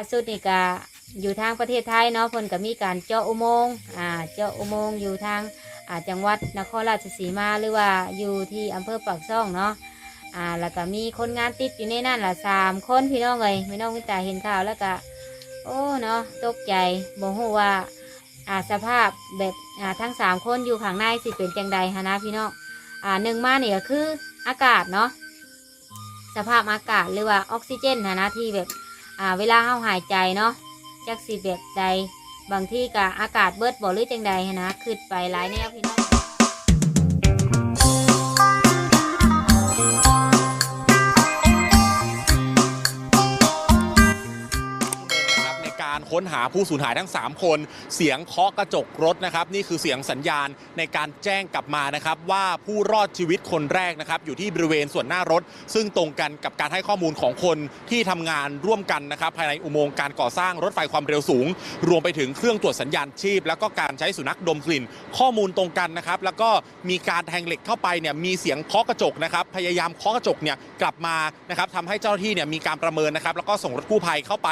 ล่สุดนี่ก็อยู่ทางประเทศไทยเนาะเพิ่นก็มีการเจาะอุโมงค์อ่าเจาะอุโมงค์อยู่ทางอ่าจังหวัดนครราชสีมาหรือว่าอยู่ที่อำเภอปากซ่องเนาะอ่าแล้วก็มีคนงานติดอยู่ในนั่นละสามคนพี่น้องเลยพี่น้องพี่ตาเห็นข่าวแล้วก็โอ้เนาะตกใจบ่ฮู้ว่าอ่าสภาพแบบอ่าทั้งสามคนอยู่ข้างในสิเป็นจังใดฮะนะพี่น้องอ่าหนึ่งมาเนี่ยก็คืออากาศเนาะสภาพอากาศหรือว่าออกซิเจนฮะนะที่แบบ อ่าเวลาเข้าหายใจเนาะจักสีแบบใด บางที่กับอากาศเบิดบ่หรือจังใดหั้นนะขึ้นไปหลายแนวพี่น้อง ค้นหาผู้สูญหายทั้ง 3 คน เสียงเคาะกระจกรถนะครับ นี่คือเสียงสัญญาณในการแจ้งกลับมานะครับ ว่าผู้รอดชีวิตคนแรกนะครับ อยู่ที่บริเวณส่วนหน้ารถ ซึ่งตรงกันกับการให้ข้อมูลของคนที่ทำงานร่วมกันนะครับ ภายในอุโมงค์การก่อสร้างรถไฟความเร็วสูง รวมไปถึงเครื่องตรวจสัญญาณชีพ แล้วก็การใช้สุนัขดมกลิ่น ข้อมูลตรงกันนะครับ แล้วก็มีการแทงเหล็กเข้าไปเนี่ยมีเสียงเคาะกระจกนะครับพยายามเคาะกระจกเนี่ยกลับมานะครับทำให้เจ้าหน้าที่เนี่ยมีการประเมินนะครับแล้วก็ส่งรถกู้ภัยเข้าไป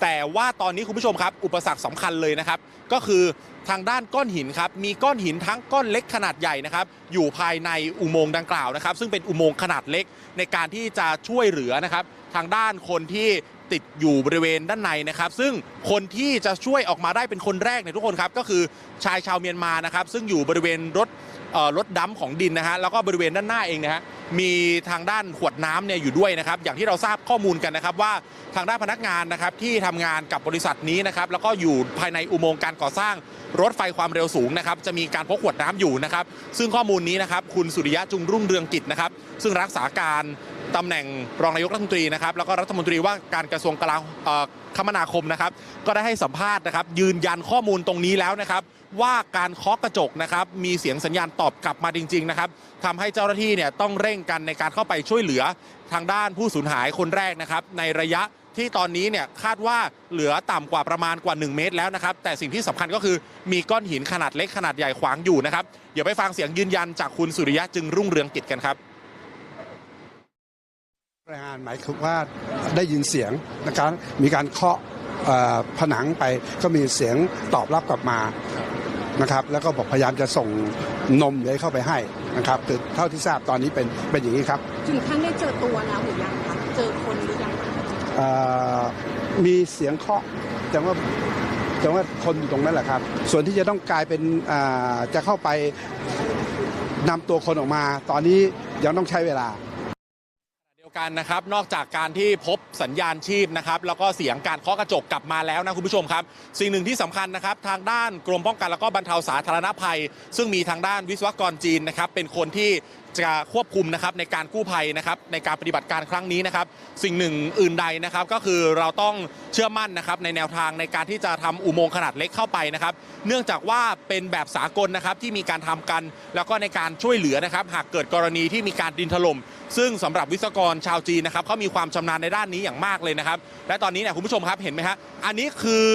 แต่ว่าตอนนี้คุณผู้ชมครับ อุปสรรคสำคัญเลยนะครับ ก็คือทางด้านก้อนหินครับ มีก้อนหินทั้งก้อนเล็กขนาดใหญ่นะครับ อยู่ภายในอุโมงค์ดังกล่าวนะครับ ซึ่งเป็นอุโมงค์ขนาดเล็กในการที่จะช่วยเหลือนะครับ ทางด้านคนที่ติดอยู่บริเวณด้านในนะครับ ซึ่งคนที่จะช่วยออกมาได้เป็นคนแรกเนี่ยทุกคนครับ ก็คือชายชาวเมียนมานะครับ ซึ่งอยู่บริเวณรถรถดัมของดินนะฮะแล้วก็บริเวณด้านหน้าเองนะฮะ มีทางด้านขวดน้ำเนี่ยอยู่ด้วยนะครับ อย่างที่เราทราบข้อมูลกันนะครับว่าทางด้านพนักงานนะครับที่ทำงานกับบริษัทนี้นะครับแล้วก็อยู่ภายในอุโมงค์การก่อสร้างรถไฟความเร็วสูงนะครับจะมีการพกขวดน้ำอยู่นะครับ ซึ่งข้อมูลนี้นะครับคุณสุริยะจุงรุ่งเรืองกิจนะครับ ซึ่งรักษาการ ตำแหน่งรองนายกรัฐมนตรีนะครับแล้วก็รัฐมนตรีว่าการกระทรวงกลาคมนาคมนะครับ ก็ได้ให้สัมภาษณ์นะครับ ยืนยันข้อมูลตรงนี้แล้วนะครับ ว่าการเคาะกระจกนะครับมีเสียงสัญญาณตอบกลับมาจริง ๆ นะครับทำให้เจ้าหน้าที่เนี่ยต้องเร่งกันในการเข้าไปช่วยเหลือทางด้านผู้สูญหายคนแรกนะครับ ในระยะที่ตอนนี้เนี่ยคาดว่าเหลือต่ำกว่าประมาณกว่า 1 เมตรแล้วนะครับ แต่สิ่งที่สำคัญก็คือมีก้อนหินขนาดเล็กขนาดใหญ่ขวางอยู่นะครับ เดี๋ยวไปฟังเสียงยืนยันจากคุณสุริยะจึงรุ่งเรืองกิจกันครับ รายงานหมายคือว่าได้ยินเสียงนะครับมีการเคาะเอ่อผนังไปก็มีเสียงตอบรับกลับมานะครับ แล้วก็บอกพยายามจะส่งนมเลยเข้าไปให้นะครับคือเท่าที่ทราบตอนนี้เป็นเป็นอย่างนี้ครับถึงขั้นได้เจอตัวแล้วหรือยังคะเจอคนหรือยังคะเอ่อมีเสียงเคาะแต่ว่าแต่ว่าคนอยู่ตรงนั้นแหละครับ ส่วนที่จะต้องกลายเป็นอ่าจะเข้าไปนำตัวคนออกมา ตอนนี้ยังต้องใช้เวลาเดียว กันนะครับ นอกจากการที่พบสัญญาณชีพนะครับ แล้วก็เสียงการเคาะกระจกกลับมาแล้วนะคุณผู้ชมครับ สิ่งหนึ่งที่สำคัญนะครับ ทางด้านกรมป้องกันแล้วก็บรรเทาสาธารณภัย ซึ่งมีทางด้านวิศวกรจีนนะครับ เป็นคนที่จะควบคุมนะครับในการกู้ภัยนะครับในการปฏิบัติการครั้งนี้นะครับ สิ่งหนึ่งอื่นใดนะครับก็คือเราต้องเชื่อมั่นนะครับในแนวทางในการที่จะทำอุโมงค์ขนาดเล็กเข้าไปนะครับ เนื่องจากว่าเป็นแบบสากลนะครับที่มีการทำกัน แล้วก็ในการช่วยเหลือนะครับ หากเกิดกรณีที่มีการดินถล่ม ซึ่งสำหรับวิศวกรชาวจีนนะครับเขามีความชำนาญในด้านนี้อย่างมากเลยนะครับ และตอนนี้เนี่ยคุณผู้ชมครับเห็นไหมฮะอันนี้คือ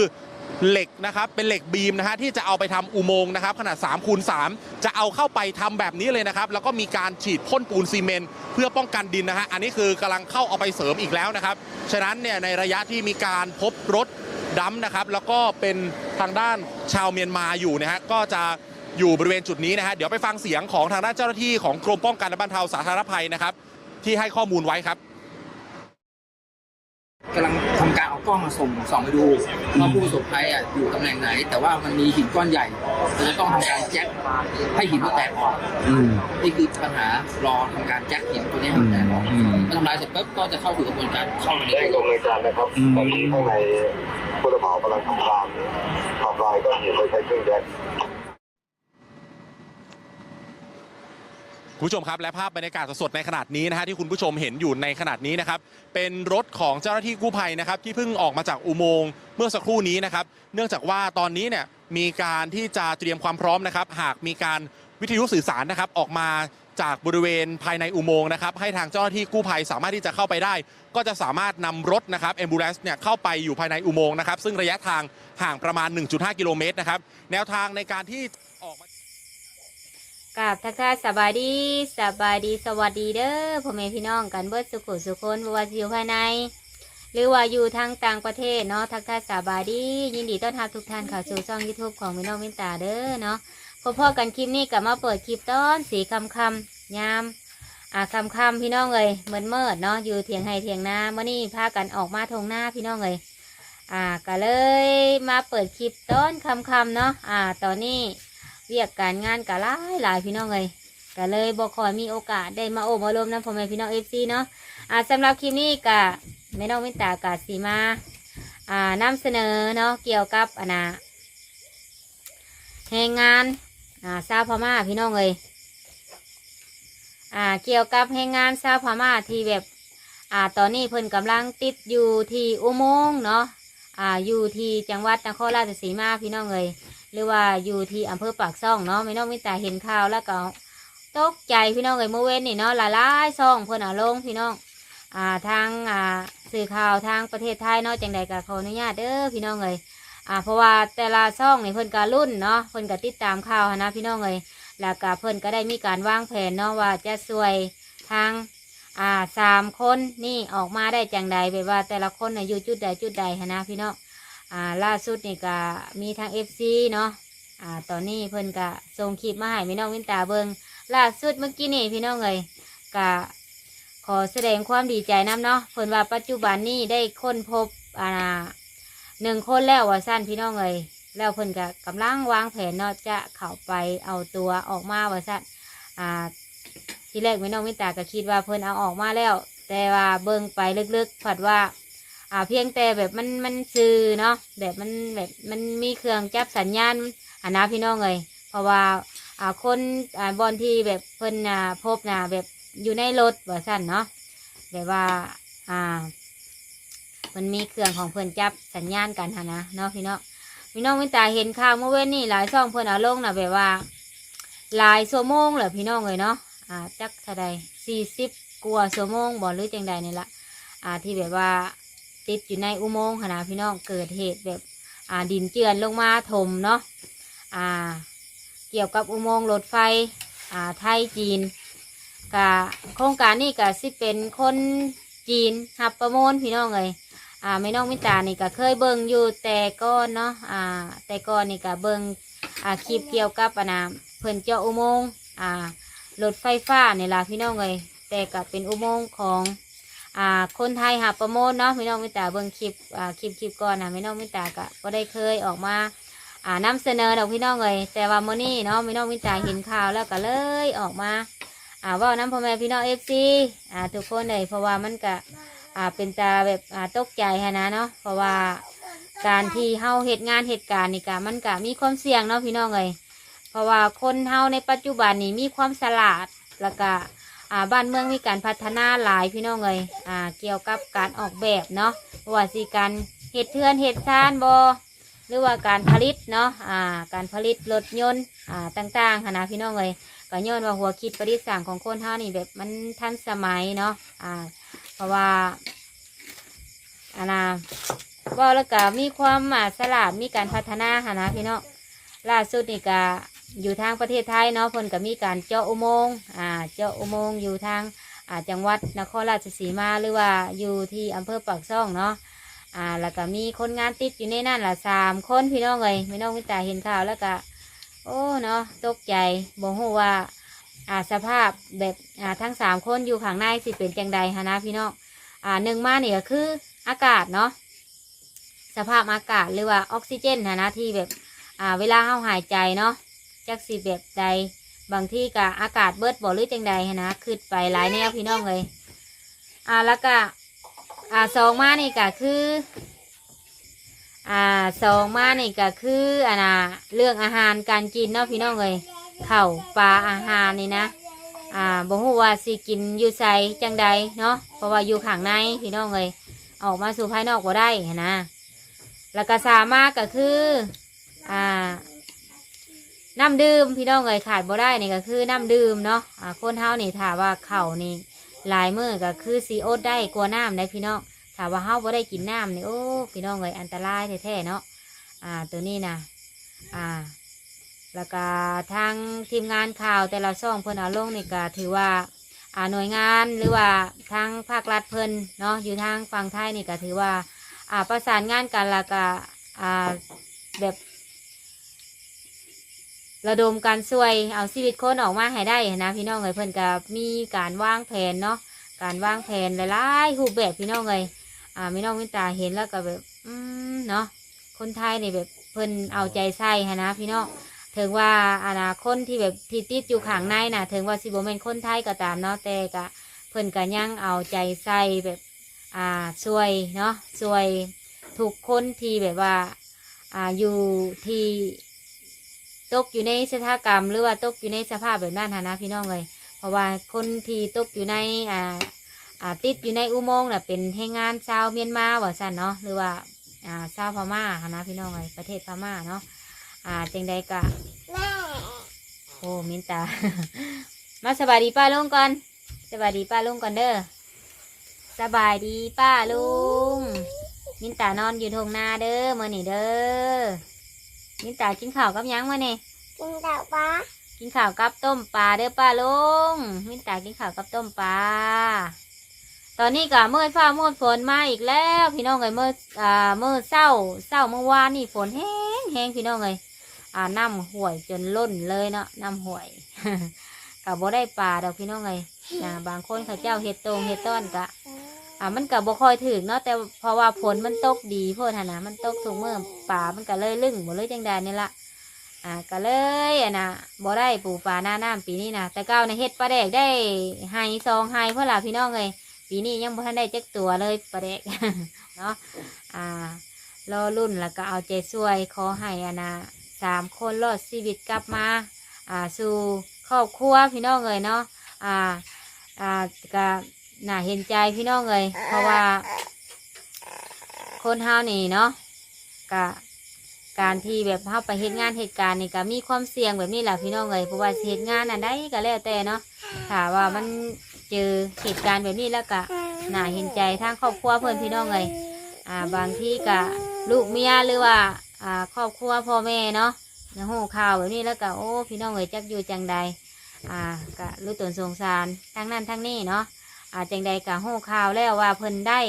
เหล็กนะครับเป็นเหล็กบีมนะฮะที่จะเอาไปทำอุโมงค์นะครับขนาด3คูณ3จะเอาเข้าไปทำแบบนี้เลยนะครับ แล้วก็มีการฉีดพ่นปูนซีเมนต์เพื่อป้องกันดินนะฮะอันนี้คือกำลังเข้าเอาไปเสริมอีกแล้วนะครับ ฉะนั้นเนี่ยในระยะที่มีการพบรถดำนะครับ แล้วก็เป็นทางด้านชาวเมียนมาอยู่นะฮะก็จะอยู่บริเวณจุดนี้นะฮะเดี๋ยวไปฟังเสียงของทางด้านเจ้าหน้าที่ของกรมป้องกันและบรรเทาสาธารณภัยนะครับ ที่ให้ข้อมูลไว้ครับกำลังทำการเอากล้องมาส่งส่องไปดูว่าผู้ประสบภัยอะอยู่ตำแหน่งไหน แต่ว่ามันมีหินก้อนใหญ่เราจะต้องทำการแจ็คให้หินมันแตกออกนี่คือปัญหารอทำการแจ็คหินตัวนี้ให้มันแตกออกพอทำลายเสร็จปุ๊บก็จะเข้าสู่กระบวนการเข้ามาในให้ตัวดำเนินการนะครับตอนนี้ข้างในผู้รับเหมากำลังทำการทำลายก็เห็นโดยใช้เครื่องแจ็ค คุณผู้ชมครับและภาพบรรยากาศสดๆในขนาดนี้นะฮะที่คุณผู้ชมเห็นอยู่ในขนาดนี้นะครับเป็นรถของเจ้าหน้าที่กู้ภัยนะครับที่เพิ่งออกมาจากอุโมงค์เมื่อสักครู่นี้นะครับเนื่องจากว่าตอนนี้เนี่ยมีการที่จะเตรียมความพร้อมนะครับหากมีการวิทยุสื่อสารนะครับออกมาจากบริเวณภายในอุโมงค์นะครับให้ทางเจ้าหน้าที่กู้ภัยสามารถที่จะเข้าไปได้ ก็จะสามารถนำรถนะครับแอมบูเลนซ์เนี่ยเข้าไปอยู่ภายในอุโมงค์นะครับซึ่งระยะทางห่างประมาณ 1.5 กิโลเมตรนะครับแนวทางในการที่ กราบทักทายสบายดีสบายดีสวัสดีเด้อพ่อแม่พี่น้องกันเบิดสุขสุขคนบว่าอยู่ภายใน หรือว่าอยู่ทางต่างประเทศเนาะทักทายสบายดี ยินดีต้อนรับทุกท่านเข้าสู่ช่องยูทูบของมิน้องมินตาเด้อเนาะพอพ่อกันคลิปนี้กลับมาเปิดคลิปตอนสีคำคำยามอ่าคำคำพี่น้องเลยเหมินเมิดเนาะอยู่เถียงไห้เถียงนาเมื่อนี้พากันออกมาทงหน้าพี่น้องเลยอ่าก็เลยมาเปิดคลิปต้นคำคำเนาะอ่าตอนนี้ เรียกการงานกะหลายหลายพี่น้องเลยก็เลยบอกคอยมีโอกาสได้มาโอบมาลมน้ำพ่อแม่พี่น้องเอฟซีเนาะอ่าสำหรับคลิปนี้กะไม่น้องมินตากะสีมาอ่านำเสนอเนาะเกี่ยวกับอนนะแรงงานอ่าซาพม่าพี่น้องเลยอ่าเกี่ยวกับแรงงานชาพม่าที่แบบอ่าตอนนี้เพิ่นกำลังติดอยู่ที่อุโมงค์เนาะอ่าอยู่ที่จังหวัดนครราชสีมาพี่น้องเลย หรือว่าอยู่ที่อำเภอปากซ่องเนาะไม่น้องมิตาเห็นข่าวแล้วก็ตกใจพี่น้องเลยเมื่อเว้นนี่เนาะหลายๆซ่องเพิ่อนอาลงพี่น้องอ่าทางอ่าสื่อข่าวทางประเทศไทยเนาะจังใดก็ขออนุญาตเด้อพี่น้องเลยอ่าเพราะว่าแต่ละซ่องนี่เพิ่นก็รุ่นเนาะเพิ่นก็ติดตามข่าวนะพี่น้องเลยแล้วก็เพิ่นก็ได้มีการวางแผนเนาะว่าจะช่วยทางอ่าสามคนนี่ออกมาได้จังใดแบบว่าแต่ละคนน่ะอยู่จุดใดจุดใดนะพี่น้อง อ่าล่าสุดนี่ก็มีทางเอฟซีเนาะอ่าตอนนี้เพิ่นก็ส่งคลิปมาให้พี่น้องวินตาเบิงล่าสุดเมื่อกี้นี่พี่น้องเลยก็ขอแสดงความดีใจน้ำเนาะเพิ่นว่าปัจจุบันนี้ได้ค้นพบอ่าหนึ่งคนแล้วว่าสั้นพี่น้องเลยแล้วเพิ่นก็กำลังวางแผนเนาะจะเข้าไปเอาตัวออกมาว่าซั่นอ่าทีแรกไม่น้องมิตาก็คิดว่าเพิ่นเอาออกมาแล้ว แต่ว่าเบิ่งไปลึกๆผัดว่า อ่าเพียงแต่แบบมันมันซื้อเนาะแบบมันแบบมันมีเครื่องจับสัญญาณอ่านะพี่น้องเลยเพราะว่าอ่าคนอ่าบอลที่แบบเพิ่นอ่าพบน่ะแบบอยู่ในรถว่าซั่นเนาะแบบว่าอ่ามันมีเครื่องของเพิ่นจับสัญญาณกันหนนะเนาะพี่น้องพี่น้องมิตาเห็นข่าวเมื่อเว้นนี่หลายช่องเพิ่นเอาลงนะแบบว่าหลายชั่วโมงเลยพี่น้องเลยเนาะอ่าจักเท่าใดสี่สิบกว่าชั่วโมงบ่หรือจังใดนี่ละอ่าที่แบบว่า ติดอยู่ในอุโมงค์ขนาดพี่น้องเกิดเหตุแบบอ่าดินเจือนลงมาถมเนาะอ่าเกี่ยวกับอุโมงค์รถไฟอ่าไทยจีนกะโครงการนี้กะสิเป็นคนจีนหับประมูลพี่น้องเลยอ่าแม่น้องมิตานี่ก็เคยเบิ่งอยู่แต่ก่อนเนาะอ่าแต่ก่อนนี่ก็เบิ่งอ่าคลิปเกี่ยวกับอ่านะเพิ่นเจาะอุโมงค์อ่ารถไฟฟ้านี่ล่ะพี่น้องเอ้ยแต่ก็เป็นอุโมงค์ของ อ่าคนไทยหาประโมทเนาะพี่น้องมิตาเบิ่งคลิปอ่าคลิปคลิปก่อนนะแม่น้องมิตาก็ก็ได้เคยออกมาอ่านำเสนอดอกพี่น้องเอ้ยแต่ว่ามื้อนี้เนาะแม่น้องมิตาเห็นข่าวแล้วก็เลยออกมาอ่าว่าน้ำพ่อแม่พี่น้องเอฟซีอ่าทุกคนเลยเพราะว่ามันก็อ่าเป็นตาแบบอ่าตกใจฮะนะเนาะเพราะว่าการที่เฮาเหตุงานเหตุการณ์นี่กะมันกะมีความเสี่ยงเนาะพี่น้องเลยเพราะว่าคนเฮาในปัจจุบันนี่มีความสลาดแล้วก็ อ่าบ้านเมืองมีการพัฒนาหลายพี่น้องเลยอ่าเกี่ยวกับการออกแบบเนาะเพระว่าสิการเหตุเทือนเหตุซานบอหรือว่าการผลิตเนาะอ่าการผลิตรถยนต์อ่าต่างๆค่ะนะพี่น้องเลยก็ย้อนว่าหัวคิดประดิษฐ์สั่งของคนเฮานี่แบบมันทันสมัยเนาะอ่าเพราะว่าอันนะว่าแล้วก็มีความอ่าสลาดมีการพัฒนาค่ะนะพี่น้องล่าสุดนี่ก็ อยู่ทางประเทศไทยเนาะเพิ่นก็มีการเจาะอุโมงค์อ่าเจาะอุโมงค์อยู่ทางอ่าจังหวัดนครราชสีมาหรือว่าอยู่ที่อำเภอปากซ่องเนาะอ่าแล้วก็มีคนงานติดอยู่ในนั่นละสามคนพี่น้องเลยพี่น้องมิตาเห็นข่าวแล้วก็โอ้เนาะตกใจบอกว่าอ่าสภาพแบบอ่าทั้งสามคนอยู่ข้างในสิเป็นจังใดฮะนะพี่น้องอ่าหนึ่งมาเนี่ยก็คืออากาศเนาะสภาพอากาศหรือว่าออกซิเจนฮะนะที่แบบอ่าเวลาเราหายใจเนาะ จักสิแบบใดบางที่ก็อากาศเบิดบ่หรือจังใดฮะนะขึ้นไปหลายแนวพี่น้องเลยอ่าแล้วก็อ่าสองมานี่ก็คืออ่าสองมานี่ก็คืออ่านะเรื่องอาหารการกินเนาะพี่น้องเลยข้าวปลาอาหารนี่นะอ่าบ่ฮู้ว่าสิกินอยู่ไสจังใดเนาะเพราะว่าอยู่ข้างในพี่น้องเลยออกมาสู่ภายนอกบ่ได้หั้นนะแล้วก็สามารถก็คืออ่า น้ำดื่มพี่น้องเลยขาดบ่ได้นี่ก็คือน้ำดื่มเนาะอ่าคนเฮานี่ถ้าว่าเข่านี่หลายมือก็คือสีอดได้กลัวน้ำได้พี่น้องถ้าว่าเฮาบ่ได้กินน้ำนี่โอ้พี่น้องเลยอันตรายแท้ๆเนาะอ่าตัวนี้นะอ่าแล้วก็ทางทีมงานข่าวแต่ละช่องเพิ่นเอาลงนี่ก็ถือว่าอ่าหน่วยงานหรือว่าทางภาครัฐเพิ่นเนาะอยู่ทางฝั่งไทยนี่ก็ถือว่าอ่าประสานงานกันแล้วก็อ่าแบบ ระดมการช่วยเอาชีวิตคนออกมาให้ได้นะพี่น้องเลยเพิ่นก็มีการวางแผนเนาะการวางแผนหลายๆรูปแบบพี่น้องเลยอ่าพี่น้องมิตาเห็นแล้วก็แบบอืมเนาะคนไทยเนี่ยแบบเพิ่นเอาใจใส่นะพี่น้องถึงว่าอนาคตที่แบบที่ติดอยู่ข้างในน่ะถึงว่าสิบเป็นคนไทยก็ตามเนาะแต่ก็เพิ่นก็ยังเอาใจใส่แบบอ่าช่วยเนาะช่วยทุกคนที่แบบว่าอ่าอยู่ที่ ตกอยู่ในสถากรรม หรือว่าตกอยู่ในสภาพแบบนั้นนะพี่น้องเลยเพราะว่าคนที่ตกอยู่ในอ่าอ่าติดอยู่ในอุโมงค์น่ะเป็นแรงงานชาวเมียนมาว่าสั่นเนาะหรือว่าอ่าชาวพม่าหั้นะพี่น้องเลยประเทศพม่าเนาะอ่าจังใดก็โอ้มินตา มาสบายดีป้าลุงก่อนสบายดีป้าลุงก่อนเด้อสบายดีป้าลุงมินตานอนอยู่ทงนาเด้อมื่อนี่เด้อ มินตากินข้าวกับหยังมื่อนี่กินดาวปลากินข้าวกับต้มปลาเด้อป้าลุงมินตากินข้าวกับต้มปลาตอนนี้ก็เมื่อฟ้าเมื่อฝนมาอีกแล้ว พี่น้องเอ้ยเมื่ออ่าเมื่อเศร้าเศร้าเมื่อวานนี่ฝนแห้งแห้งพี่น้องเอ้ยอ่าน้ำห่วยจนล้นเลยเนาะน้ำห่วยกับบ่ได้ปลาดอกพี่น้องเลยอ่าบางคนเขาเจ้าเห็ดโตงเห็ดต้อนกะ อ่ามันกับบ่คอยถึงเนาะแต่เพราะว่าฝนมันตกดีโพดหนนะมันตกทุกเมื่อป่ามันก็เลยลึ่งหมดเลยจังใดนี่ละอ่าก็เลยอะนะบ่ได้ปลูกปลาหน้าน้ำปีนี้นะแต่ก้าในเฮ็ดปลาแดกได้ไฮซองไฮเพื่อล่ะพี่น้องเลยปีนี้ยังบ่ทันได้จักตัวเลยปลาแดกเนาะอ่ารอรุ่นแล้วก็เอาใจช่วยขอให้อะนะสามคนรอดชีวิตกลับมาอ่าสู่ครอบครัวพี่น้องเลยเนาะอ่าอ่าก็ น่าเห็นใจพี่น้องเลยเพราะว่า คนเฮานี่เนาะก็การที่แบบเฮาไปเฮ็ดงานเหตุการณ์นี่ก็มีความเสี่ยงแบบนี้แหละพี่น้องเลยเพราะว่าเหตุงานอันใดก็แล้วแต่เนาะถ้าว่ามันเจอเหตุการณ์แบบนี้แล้วก็น่าเห็นใจทางครอบครัวเพื่อนพี่น้องเลยอ่าบางที่ก็ลูกเมียหรือว่าอ่าครอบครัวพ่อแม่เนาะในหูข่าวแบบนี้แล้วก็โอ้พี่น้องเอ๋ยจักอยู่จังใดอ่าก็รู้ตนสงสารทั้งนั้นทั้งนี้เนาะ อาจังใดก็หูข่าวแล้วว่าเพิ่นได้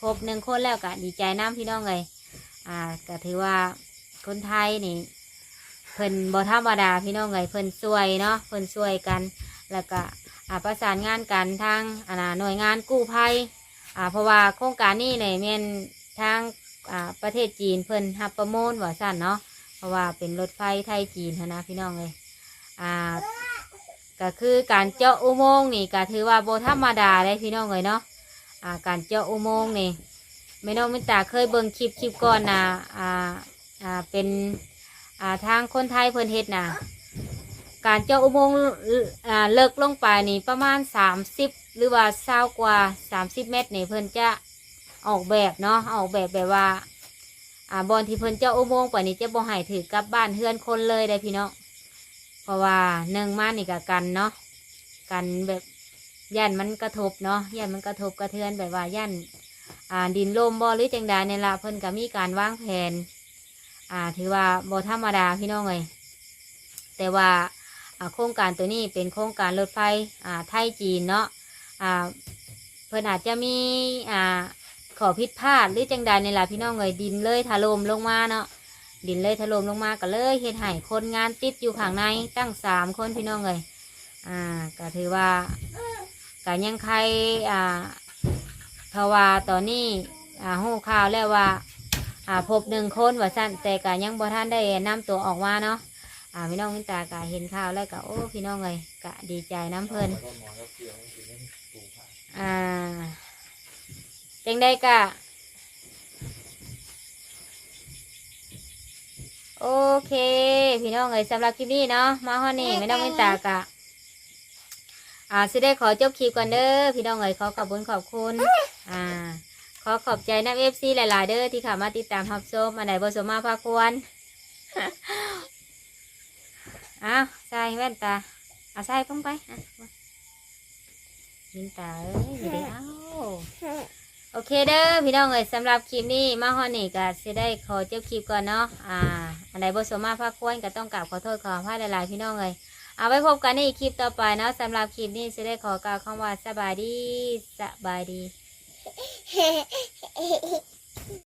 พบหนึ่งคนแล้วก็ดีใจน้ำพี่น้องเลยอ่าก็ถือว่าคนไทยนี่เพิ่นบ่ธรรมดาพี่น้องเลยเพิ่นช่วยเนาะเพิ่นช่วยกัน แล้วก็อ่าประสานงานกันทางอ่าหน่วยงานกู้ภัยอ่าเพราะว่าโครงการนี้เนี่ยแม่นทางอ่าประเทศจีนเพิ่นฮับประมูลว่าสั้นเนาะเพราะว่าเป็นรถไฟไทยจีนนะพี่น้องเลยอ่า ก็คือการเจาะอุโมงค์นี่ก็ถือว่าโบธรรมดาเลยพี่น้องเลยเนาะอ่าการเจาะอุโมงค์นี่ไม่น้องมิตาเคยเบิ่งคลิปคลิปก่อนนะอ่าอ่าเป็นอ่าทางคนไทยเพิ่นเฮ็ดนะการเจาะอุโมงค์อ่าเลิกลงไปนี่ประมาณสามสิบหรือว่าเศร้ากว่าสามสิบเมตรนี่เพิ่นจะออกแบบเนาะออกแบบแบบว่าอ่าบอลที่เพิ่นเจ้าอุโมงค์ไปนี่จะบ่ให้ถือกลับบ้านเฮือนคนเลยได้พี่น้อง เพราะว่าหนึ่งมานี่กับกันเนาะกันแบบย่านมันกระทบเนาะย่านมันกระทบกระเทือนแบบว่าย่านอ่าดินลมบ่หรือจังใดเนี่ยละเพิ่นก็มีการวางแผน อ่า ถือว่าบ่ธรรมดาพี่น้องเลยแต่ว่าโครงการตัวนี้เป็นโครงการรถไฟอ่าไทยจีนเนาะอ่าเพิ่นอาจจะมีอ่าขอผิดพลาดหรือจังใดในล่ะพี่น้องเอยดินเลยถล่มลงมาเนาะ ดินเลยถล่มลงมาก็เลยเฮ็ดให้คนงานติดอยู่ข้างในตั้งสามคนพี่น้องเอยอ่าก็ถือว่าก็ยังใครอ่าเพราว่าตอนนี้อ่าหูข่าวแล้วว่าอ่าพบหนึ่งคนว่าสั้นแต่ก็ยังบ่ท่านได้นำตัวออกมาเนาะอ่าพี่น้องมินตาก็เห็นข่าวแล้วก็โอ้พี่น้องเลยก็ดีใจน้ำเพลินอ่าจังได้กะ โอเค พี่น้องเอ๋ยสำหรับคลิปนี้เนาะมาฮอดนี่ไม่ต้องมินตากะอ่าสิได้ขอจบคลิปก่อนเด้อพี่น้องเอ๋ยขอขอบคุณขอบคุณอ่า ขอขอบใจนักเอฟซีหลาย ๆ เด้อที่เข้ามาติดตามรับชมอันไหนบสมมาพาควรอ้าวใส่แว่นตาเอาใส่ลงไปอะมินตาเอ้ยอยู่ได้เอา โอเคเด้อพี่น้องเอ๋ยสำหรับคลิปนี้มาฮอนี่ก็จะได้ขอจบคลิปก่อนเนาะอ่าอันใดบ่สมมาภาคควรก็ต้องกราบขอโทษขออภัยหลายๆพี่น้องเอ๋ยเอาไว้พบกันในคลิปต่อไปเนาะสำหรับคลิปนี้จะได้ขอกล่าวคำว่าสบายดีสบายดี